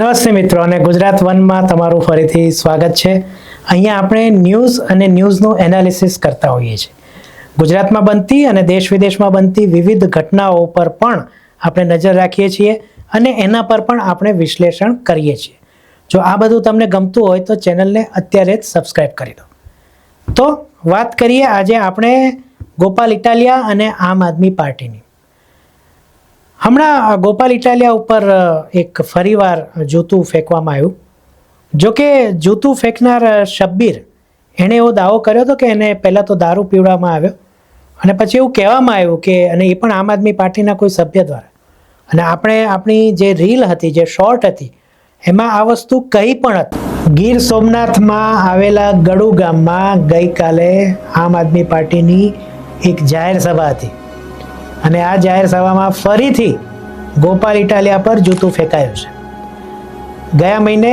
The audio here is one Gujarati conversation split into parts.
નમસ્તે મિત્રો અને ગુજરાત વનમાં તમારું ફરીથી સ્વાગત છે. અહીંયા આપણે ન્યૂઝ અને ન્યૂઝનું એનાલિસિસ કરતા હોઈએ છીએ. ગુજરાતમાં બનતી અને દેશ વિદેશમાં બનતી વિવિધ ઘટનાઓ પર પણ આપણે નજર રાખીએ છીએ અને એના પર પણ આપણે વિશ્લેષણ કરીએ છીએ. જો આ બધું તમને ગમતું હોય તો ચેનલને અત્યારે જ સબસ્ક્રાઈબ કરી દો. તો વાત કરીએ આજે આપણે ગોપાલ ઇટાલિયા અને આમ આદમી પાર્ટીની. હમણાં ગોપાલ ઇટાલિયા ઉપર એક ફરીવાર જૂતું ફેંકવામાં આવ્યું. જો કે જૂતું ફેંકનાર શબ્બીર એણે એવો દાવો કર્યો હતો કે એને પહેલાં તો દારૂ પીવડાવવામાં આવ્યો અને પછી એવું કહેવામાં આવ્યું કે, અને એ પણ આમ આદમી પાર્ટીના કોઈ સભ્ય દ્વારા. અને આપણે આપણી જે રીલ હતી, જે શોર્ટ હતી, એમાં આ વસ્તુ કંઈ પણ હતી. ગીર સોમનાથમાં આવેલા ગડુ ગામમાં ગઈકાલે આમ આદમી પાર્ટીની એક જાહેર સભા હતી. અને આ જાહેર સભામાં ફરીથી ગોપાલ ઇટાલિયા પર જૂતું ફેંકાયું છે. ગયા મહિને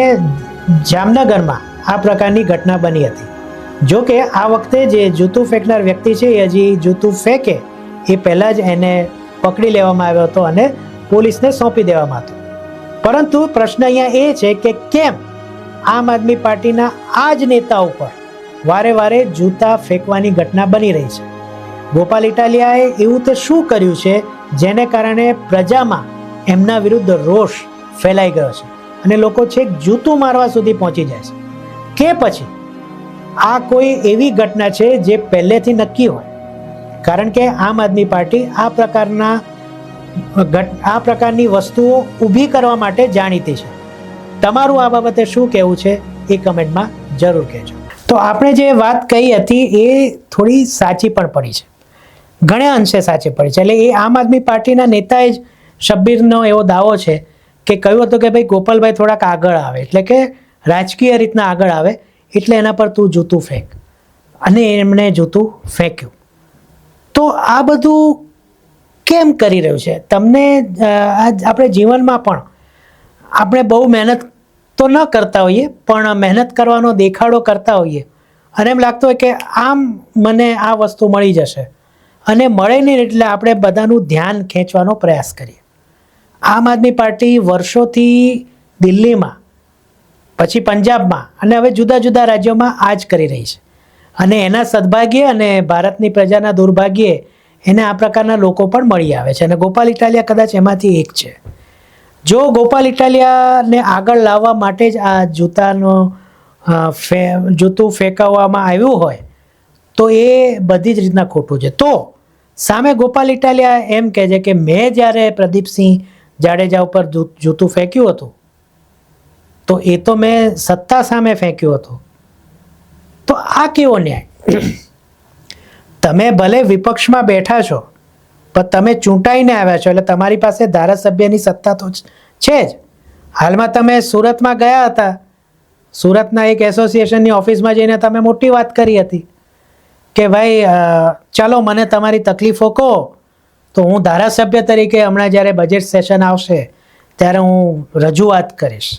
જામનગરમાં આ પ્રકારની ઘટના બની હતી. જો કે આ વખતે જે જૂતું ફેંકનાર વ્યક્તિ છે, એ હજી જૂતું ફેંકે એ પહેલાં જ એને પકડી લેવામાં આવ્યો હતો અને પોલીસને સોંપી દેવામાં હતો. પરંતુ પ્રશ્ન અહીંયા એ છે કે કેમ આમ આદમી પાર્ટીના આ જ નેતા ઉપર વારે વારે જૂતા ફેંકવાની ઘટના બની રહી છે? ગોપાલ ઇટાલિયાએ એવું તે શું કર્યું છે જેને કારણે પ્રજામાં એમના વિરુદ્ધ રોષ ફેલાઈ ગયો છે અને લોકો છેક જૂતું મારવા સુધી પહોંચી જાય છે. કે પછી? આ કોઈ એવી ઘટના છે જે પહેલેથી નક્કી હોય? કારણ કે આમ આદમી પાર્ટી આ પ્રકારના આ પ્રકારની વસ્તુઓ ઊભી કરવા માટે જાણીતી છે. તમારું આ બાબતે શું કહેવું છે એ કમેન્ટમાં જરૂર કહેજો. તો આપણે જે વાત કહી હતી એ થોડી સાચી પણ પડી છે. ઘણા અંશે સાચી પડી છે. એટલે એ આમ આદમી પાર્ટીના નેતાએ જ શબ્બીરનો એવો દાવો છે કે કહ્યું હતું કે ભાઈ ગોપાલભાઈ થોડાક આગળ આવે. એટલે કે રાજકીય રીતના આગળ આવે. એટલે એના પર તું જૂતું ફેંક. અને એમણે જૂતું ફેંક્યું. તો આ બધું કેમ કરી રહ્યું છે? તમને આપણે જીવનમાં પણ આપણે બહુ મહેનત તો ન કરતા હોઈએ, પણ મહેનત કરવાનો દેખાડો કરતા હોઈએ. અને એમ લાગતું હોય કે આમ મને આ વસ્તુ મળી જશે. અને મળે નહીં એટલે આપણે બધાનું ધ્યાન ખેંચવાનો પ્રયાસ કરીએ. આમ આદમી પાર્ટી વર્ષોથી દિલ્હીમાં, પછી પંજાબમાં અને હવે જુદા જુદા રાજ્યોમાં આ જ કરી રહી છે. અને એના સદભાગ્યે અને ભારતની પ્રજાના દુર્ભાગ્યે એને આ પ્રકારના લોકો પણ મળી આવે છે. અને ગોપાલ ઇટાલિયા કદાચ એમાંથી એક છે. જો ગોપાલ ઇટાલિયાને આગળ લાવવા માટે જ આ જૂતાનો ફે, જૂતું ફેંકાવવામાં આવ્યું હોય, તો એ બધી જ રીતના ખોટું છે. તો સામે ગોપાલ ઇટાલિયા એમ કહે છે કે મેં જ્યારે પ્રદીપસિંહ જાડેજા ઉપર જૂતું ફેંક્યું હતું, તો એ તો મેં સત્તા સામે ફેંક્યું હતું. તો આ કેવો ન્યાય? તમે ભલે વિપક્ષમાં બેઠા છો, પણ તમે ચૂંટાઈને આવ્યા છો, એટલે તમારી પાસે ધારાસભ્યની સત્તા તો છે જ. હાલમાં તમે સુરતમાં ગયા હતા. સુરતના એક એસોસિએશનની ઓફિસમાં જઈને તમે મોટી વાત કરી હતી. કે ભાઈ ચાલો મને તમારી તકલીફો કહો. તો હું ધારાસભ્ય તરીકે હમણાં જ્યારે બજેટ સેશન આવશે, ત્યારે હું રજૂઆત કરીશ.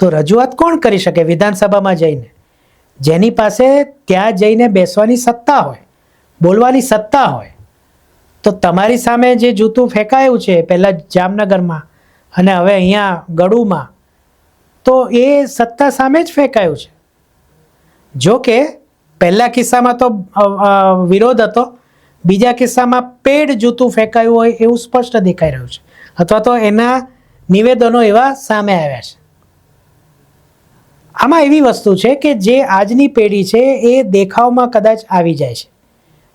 તો રજૂઆત કોણ કરી શકે વિધાનસભામાં જઈને? જેની પાસે ત્યાં જઈને બેસવાની સત્તા હોય, બોલવાની સત્તા હોય. તો તમારી સામે જે જૂતું ફેંકાયું છે, પહેલાં જામનગરમાં અને હવે અહીંયા ગડુમાં, તો એ સત્તા સામે જ ફેંકાયું છે. જો કે પહેલા કિસ્સામાં તો વિરોધ હતો. બીજા કિસ્સામાં પેડ જૂતું ફેંકાયું હોય એવું સ્પષ્ટ દેખાઈ રહ્યું છે. અથવા તો એના નિવેદનો એવા સામે આવ્યા છે. આમાં એવી વસ્તુ છે કે જે આજની પેઢી છે એ દેખાવમાં કદાચ આવી જાય છે.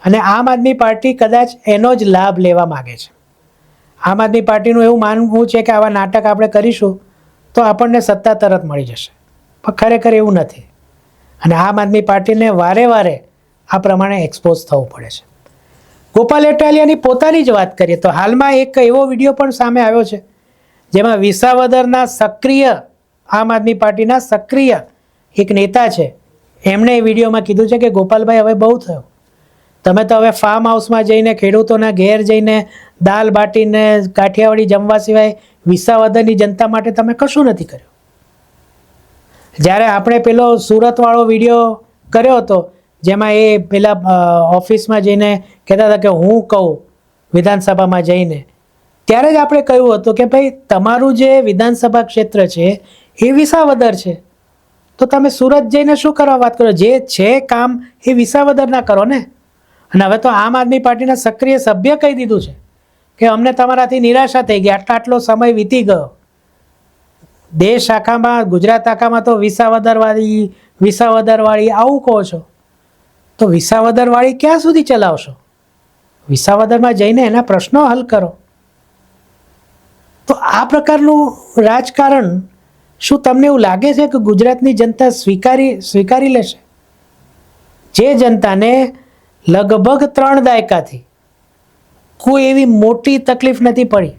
અને આમ આદમી પાર્ટી કદાચ એનો જ લાભ લેવા માગે છે. આમ આદમી પાર્ટીનું એવું માનવું છે કે આવા નાટક આપણે કરીશું તો આપણને સત્તા તરત મળી જશે. પણ ખરેખર એવું નથી. અને આમ આદમી પાર્ટીને વારે વારે આ પ્રમાણે એક્સપોઝ થવું પડે છે. ગોપાલ ઇટાલિયાની પોતાની જ વાત કરીએ તો હાલમાં એક એવો વીડિયો પણ સામે આવ્યો છે, જેમાં વિસાવદરના સક્રિય આમ આદમી પાર્ટીના સક્રિય એક નેતા છે. એમણે એ વિડીયોમાં કીધું છે કે ગોપાલભાઈ, હવે બહુ થયું. તમે તો હવે ફાર્મ હાઉસમાં જઈને, ખેડૂતોના ઘેર જઈને, દાલ બાટીને કાઠિયાવાડી જમવા સિવાય વિસાવદરની જનતા માટે તમે કશું નથી કર્યું. જ્યારે આપણે પેલો સુરતવાળો વીડિયો કર્યો હતો, જેમાં એ પેલા ઓફિસમાં જઈને કહેતા હતા કે હું કહું વિધાનસભામાં જઈને, ત્યારે જ આપણે કહ્યું હતું કે ભાઈ, તમારું જે વિધાનસભા ક્ષેત્ર છે એ વિસાવદર છે. તો તમે સુરત જઈને શું કરવા વાત કરો? જે છે કામ એ વિસાવદરના કરો ને? અને હવે તો આમ આદમી પાર્ટીના સક્રિય સભ્ય કહી દીધું છે કે અમને તમારાથી નિરાશા થઈ ગઈ, આટલા આટલો સમય વીતી ગયો. દેશ આખામાં, ગુજરાત આખામાં તો વિસાવદરવાળી વિસાવદરવાળી આવું કહો છો. તો વિસાવદરવાળી ક્યાં સુધી ચલાવશો? વિસાવદરમાં જઈને એના પ્રશ્નો હલ કરો. તો આ પ્રકારનું રાજકારણ શું તમને એવું લાગે છે કે ગુજરાતની જનતા સ્વીકારી સ્વીકારી લેશે? જે જનતાને લગભગ ત્રણ દાયકાથી કોઈ એવી મોટી તકલીફ નથી પડી.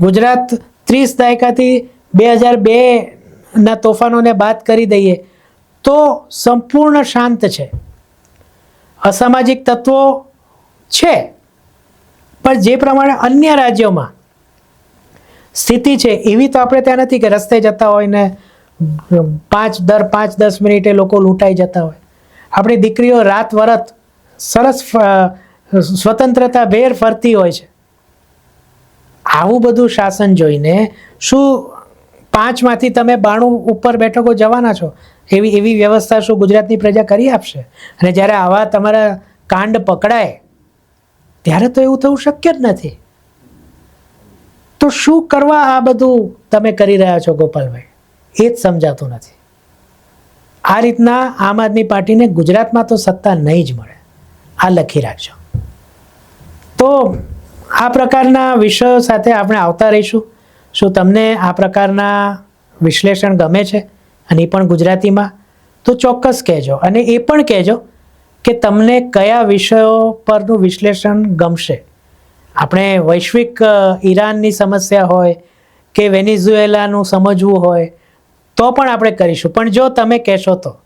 ગુજરાત ત્રીસ દાયકાથી બે હજાર બેના તોફાનોને બાદ કરી દઈએ, તો સંપૂર્ણ શાંત છે. અસામાજિક તત્વો છે, પણ જે પ્રમાણે અન્ય રાજ્યોમાં સ્થિતિ છે, એવી તો આપણે ત્યાં નથી કે રસ્તે જતા હોય ને પાંચ, દર પાંચ, દસ મિનિટે લોકો લૂંટાઈ જતા હોય. આપણી દીકરીઓ રાત વરત સરસ સ્વતંત્રતા ભેર ફરતી હોય છે. આવું બધું શાસન જોઈને શું પાંચમાંથી તમે બાણું ઉપર બેઠકો જવાના છો, એવી એવી વ્યવસ્થા શું ગુજરાતની પ્રજા કરી આપશે? અને જ્યારે આવા તમારા કાંડ પકડાય, ત્યારે તો એવું થવું શક્ય જ નથી. તો શું કરવા આ બધું તમે કરી રહ્યા છો ગોપાલભાઈ? એ જ સમજાતું નથી. આ રીતના આમ આદમી પાર્ટીને ગુજરાતમાં તો સત્તા નહીં જ મળે. આ લખી રાખજો. તો આ પ્રકારના વિષયો સાથે આપણે આવતા રહીશું. શું તમને આ પ્રકારના વિશ્લેષણ ગમે છે? અને એ પણ ગુજરાતીમાં? તો ચોક્કસ કહેજો. અને એ પણ કહેજો કે તમને કયા વિષયો પરનું વિશ્લેષણ ગમશે. આપણે વૈશ્વિક ઈરાનની સમસ્યા હોય કે વેનિઝુએલાનું સમજવું હોય, તો પણ આપણે કરીશું. પણ જો તમે કહેશો તો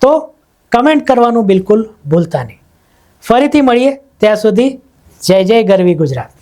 તો કમેન્ટ કરવાનું બિલકુલ ભૂલતા નહીં. ફરીથી મળીએ. ત્યાં સુધી જય જય ગરવી ગુજરાત.